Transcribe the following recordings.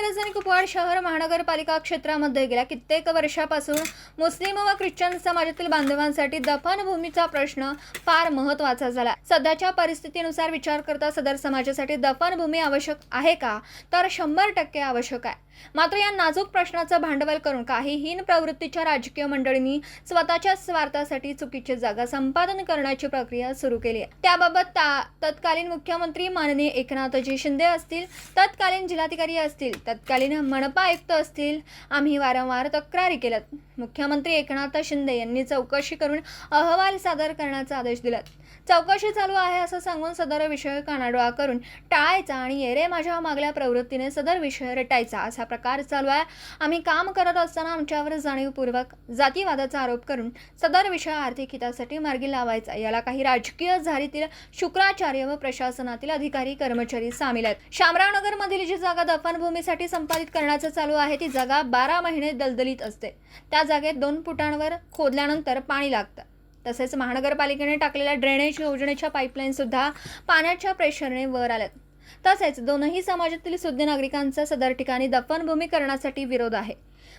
मिरज कुपवाड शहर महानगरपालिका क्षेत्रामध्ये गेल्या कित्येक वर्षापासून मुस्लिम व ख्रिश्चन समाजातील बांधवांसाठी दफनभूमीचा प्रश्न फार महत्त्वाचा झाला. सध्याच्या परिस्थितीनुसार विचार करता सदर समाजासाठी दफनभूमी आवश्यक आहे का? तर शंभर टक्के आवश्यक आहे. मात्र या नाजूक प्रश्नाचं भांडवल करून काही हीन प्रवृत्तीच्या राजकीय मंडळींनी स्वतःच्या स्वार्थासाठी चुकीची जागा संपादन करण्याची प्रक्रिया सुरू केली आहे. त्याबाबत ता- तत्कालीन मुख्यमंत्री माननीय एकनाथजी शिंदे असतील तत्कालीन जिल्हाधिकारी असतील तत्कालीन मनपा आयुक्त असतील. आम्ही वारंवार तक्रारी केल्यात. मुख्यमंत्री एकनाथ शिंदे यांनी चौकशी करून अहवाल सादर करण्याचा आदेश दिलात. चौकशी चालू आहे असं सांगून सदर विषय कानाडोळा करून टाळायचा आणि येरे माझ्या मागल्या प्रवृत्तीने सदर विषय रटायचा. असा प्रकार चालू आहे. आम्ही काम करत असताना आमच्यावर जाणीवपूर्वक जातीवादाचा आरोप करून सदर विषय आर्थिक हितासाठी मार्गी लावायचा. याला काही राजकीय झारीतील शुक्राचार्य व प्रशासनातील अधिकारी कर्मचारी सामील आहेत. शामराव जी जागा दफनभूमीसाठी संपादित करण्याचं चालू आहे ती जागा बारा महिने दलदलीत असते. त्या जागेत दोन फुटांवर खोदल्यानंतर पाणी लागतं. तसेच महानगरपालिकेने टाकलेल्या ड्रेनेज योजनेच्या पाईपलाईनसुद्धा पाण्याच्या प्रेशरने वर आल्यात. तसेच दोनही समाजातील सुज्ञ नागरिकांचा सदर ठिकाणी दफनभूमी करण्यासाठी विरोध आहे.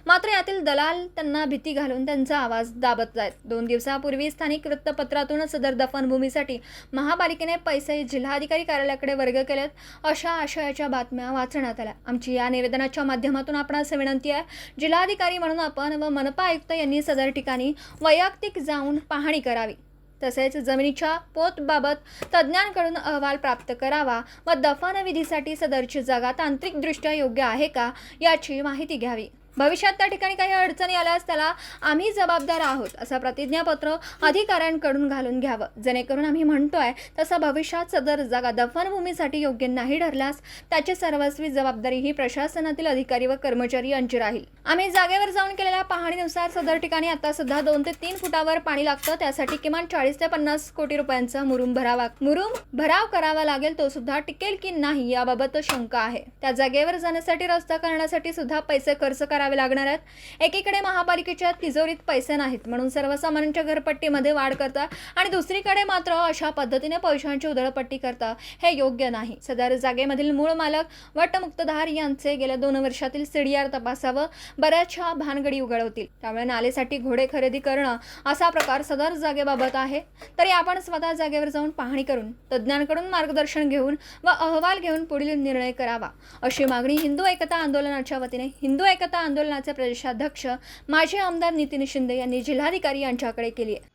मात्र यातील दलाल त्यांना भीती घालून त्यांचा आवाज दाबत आहेत. दोन दिवसापूर्वी स्थानिक वृत्तपत्रातून सदर दफनभूमीसाठी महापालिकेने पैसे जिल्हाधिकारी कार्यालयाकडे वर्ग केलेत अशा आशयाच्या बातम्या वाचण्यात आल्या. आमची या निवेदनाच्या माध्यमातून आपणास विनंती आहे जिल्हाधिकारी म्हणून आपण व मनपा आयुक्त यांनी सदर ठिकाणी वैयक्तिक जाऊन पाहणी करावी. तसेच जमिनीच्या पोतबाबत तज्ज्ञांकडून अहवाल प्राप्त करावा व दफनविधीसाठी सदरची जागा तांत्रिकदृष्ट्या योग्य आहे का याची माहिती घ्यावी. भविष्यात त्या ठिकाणी काही अडचणी आल्यास त्याला आम्ही जबाबदार आहोत असं प्रतिज्ञापत्र अधिकाऱ्यांकडून घालून घ्यावं. जेणेकरून आम्ही म्हणतोय तसं भविष्यात सदर जागा दफनभूमीसाठी योग्य नाही ठरल्यास त्याची सर्वस्वी जबाबदारी ही प्रशासनातील अधिकारी व कर्मचारी यांची राहील. आम्ही जागेवर जाऊन केलेल्या पाहणीनुसार सदर ठिकाणी आता सध्या दोन ते तीन फुटावर पाणी लागतं. त्यासाठी किमान चाळीस ते पन्नास कोटी रुपयांचा मुरुम भरावा मुरुम भराव करावा लागेल तो सुद्धा टिकेल की नाही याबाबत शंका आहे. त्या जागेवर जाण्यासाठी रस्ता करण्यासाठी सुद्धा पैसे खर्च करावे लागणार आहेत. एकीकडे महापालिकेच्या तिजोरीत पैसे नाहीत म्हणून सर्वसामान्यांच्या घरपट्टीमध्ये वाढ करता आणि दुसरीकडे मात्र अशा पद्धतीने पैशांची उधळपट्टी करता हे योग्य नाही. सदर जागेमधील मूळ मालक वटमुक्तधार यांचे गेल्या दोन वर्षातील सीडीआर तपासावं. बऱ्याचशा भानगडी उघडवतील. त्यामुळे नालेसाठी घोडे खरेदी करणं असा प्रकार सदर जागेबाबत आहे. तरी आपण स्वतः जागेवर जाऊन पाहणी करून तज्ज्ञांकडून मार्गदर्शन घेऊन व अहवाल घेऊन पुढील निर्णय करावा अशी मागणी हिंदू एकता आंदोलनाच्या वतीने हिंदू एकता आंदोलनाचे प्रदेशाध्यक्ष माजी आमदार नितीन शिंदे यांनी जिल्हाधिकारी यांच्याकडे केली आहे.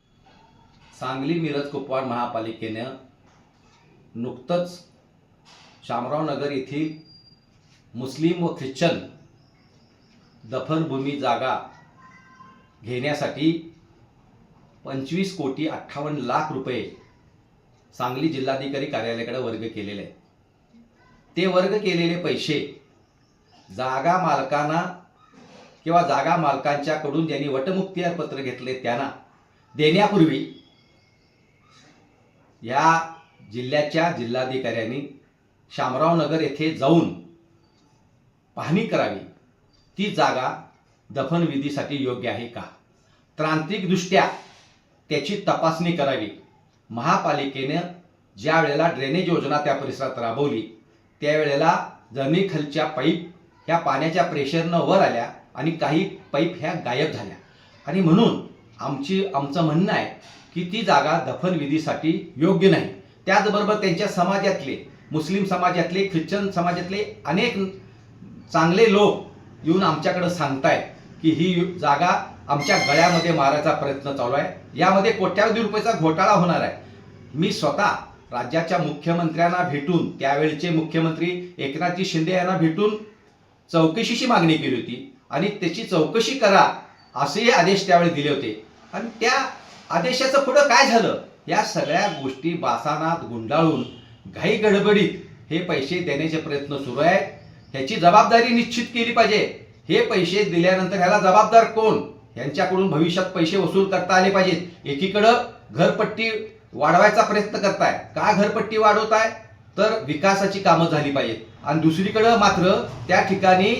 सांगली मिरज कुपवाड महापालिकेनं नुकतंच शामरावनगर येथील मुस्लिम व ख्रिश्चन दफनभूमी जागा घेण्यासाठी पंचवीस कोटी अठ्ठावन्न लाख रुपये सांगली जिल्हाधिकारी कार्यालयाकडे वर्ग केलेले आहेत. ते वर्ग केलेले पैसे जागा मालकांना किंवा जागा मालकांच्याकडून ज्यांनी वटमुक्तियारपत्र घेतले त्यांना देण्यापूर्वी या जिल्ह्याच्या जिल्हाधिकाऱ्यांनी शामरावनगर येथे जाऊन पाहणी करावी. ती जागा दफनविधीसाठी योग्य आहे का? तांत्रिकदृष्ट्या त्याची तपासणी करावी. महापालिकेनं ज्या वेळेला ड्रेनेज योजना त्या परिसरात राबवली त्यावेळेला जमिनीखालच्या पाईप ह्या पाण्याच्या प्रेशरनं वर आल्या आणि काही पाईप ह्या गायब झाल्या. आणि म्हणून आमची आमचं म्हणणं आहे की ती जागा दफनविधीसाठी योग्य नाही. त्याचबरोबर त्यांच्या समाजातले मुस्लिम समाजातले ख्रिश्चन समाजातले अनेक चांगले लोक येऊन आमच्याकडं सांगतायत की ही जागा आमच्या गळ्यामध्ये मारायचा प्रयत्न चालू आहे. यामध्ये कोट्यावधी रुपयाचा घोटाळा होणार आहे. मी स्वतः राज्याच्या मुख्यमंत्र्यांना भेटून त्यावेळचे मुख्यमंत्री एकनाथजी शिंदे यांना भेटून चौकशीची मागणी केली होती आणि त्याची चौकशी करा असेही आदेश त्यावेळी दिले होते. आणि त्या आदेशाचं पुढं काय झालं? या सगळ्या गोष्टी बासानात गुंडाळून घाई गडबडीत हे पैसे देण्याचे प्रयत्न सुरू आहेत. ह्याची जबाबदारी निश्चित केली पाहिजे. हे पैसे दिल्यानंतर ह्याला जबाबदार कोण? यांच्याकडून भविष्यात पैसे वसूल करता आले पाहिजेत. एकीकडं घरपट्टी वाढवायचा प्रयत्न करताय. का घरपट्टी वाढवताय? तर विकासाची कामं झाली पाहिजेत. आणि दुसरीकडं मात्र त्या ठिकाणी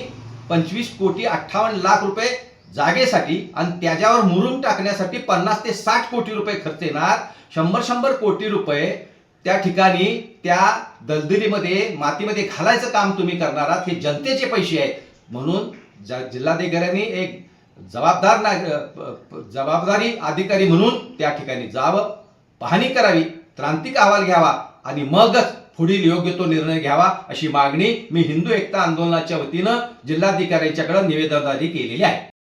पंचवीस कोटी अठ्ठावन्न लाख रुपये जागेसाठी आणि त्याच्यावर मुरुम टाकण्यासाठी पन्नास ते साठ कोटी रुपये खर्च येणार. शंभर शंभर कोटी रुपये त्या ठिकाणी त्या दलदलीमध्ये मातीमध्ये घालायचं काम तुम्ही करणार आहात. हे जनतेचे पैसे आहेत. म्हणून जिल्हाधिकाऱ्यांनी एक जबाबदार ना जबाबदारी अधिकारी म्हणून त्या ठिकाणी जावं पाहणी करावी क्रांतिक अहवाल घ्यावा आणि मगच पुढील योग्य तो निर्णय घ्यावा अशी मागणी मी हिंदू एकता आंदोलनाच्या वतीनं जिल्हाधिकाऱ्यांच्याकडे निवेदनदारी केलेली आहे.